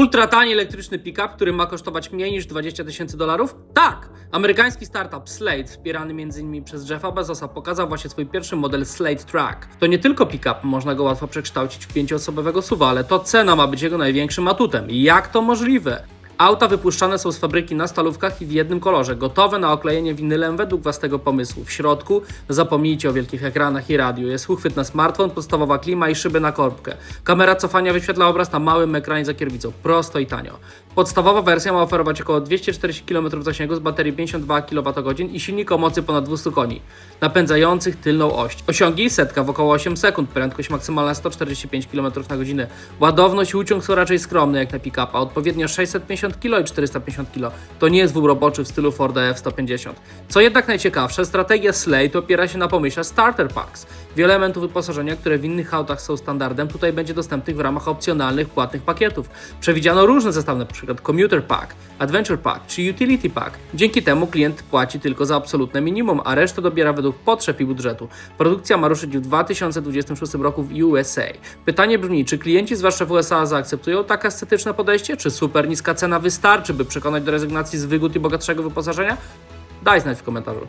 Ultratani elektryczny pick-up, który ma kosztować mniej niż 20 tysięcy dolarów? Tak! Amerykański startup Slate, wspierany m.in. przez Jeffa Bezosa, pokazał właśnie swój pierwszy model Slate Track. To nie tylko pick-up, można go łatwo przekształcić w pięcioosobowego suwa, ale to cena ma być jego największym atutem. Jak to możliwe? Auta wypuszczane są z fabryki na stalówkach i w jednym kolorze, gotowe na oklejenie winylem według własnego pomysłu. W środku zapomnijcie o wielkich ekranach i radiu. Jest uchwyt na smartfon, podstawowa klima i szyby na korbkę. Kamera cofania wyświetla obraz na małym ekranie za kierownicą. Prosto i tanio. Podstawowa wersja ma oferować około 240 km zasięgu z baterii 52 kWh i silnika o mocy ponad 200 koni, napędzających tylną oś. Osiągi setka w około 8 sekund, prędkość maksymalna 145 km na godzinę. Ładowność i uciąg są raczej skromne jak na pick-upa, odpowiednio 650 kg i 450 kg. To nie jest wóz roboczy w stylu Forda F-150. Co jednak najciekawsze, strategia Slate opiera się na pomyśle Starter Packs. Wiele elementów wyposażenia, które w innych autach są standardem, tutaj będzie dostępnych w ramach opcjonalnych, płatnych pakietów. Przewidziano różne zestawy, np. Commuter Pack, Adventure Pack czy Utility Pack. Dzięki temu klient płaci tylko za absolutne minimum, a resztę dobiera według potrzeb i budżetu. Produkcja ma ruszyć w 2026 roku w USA. Pytanie brzmi, czy klienci zwłaszcza w USA zaakceptują tak estetyczne podejście, czy super niska cena wystarczy, by przekonać do rezygnacji z wygód i bogatszego wyposażenia? Daj znać w komentarzu.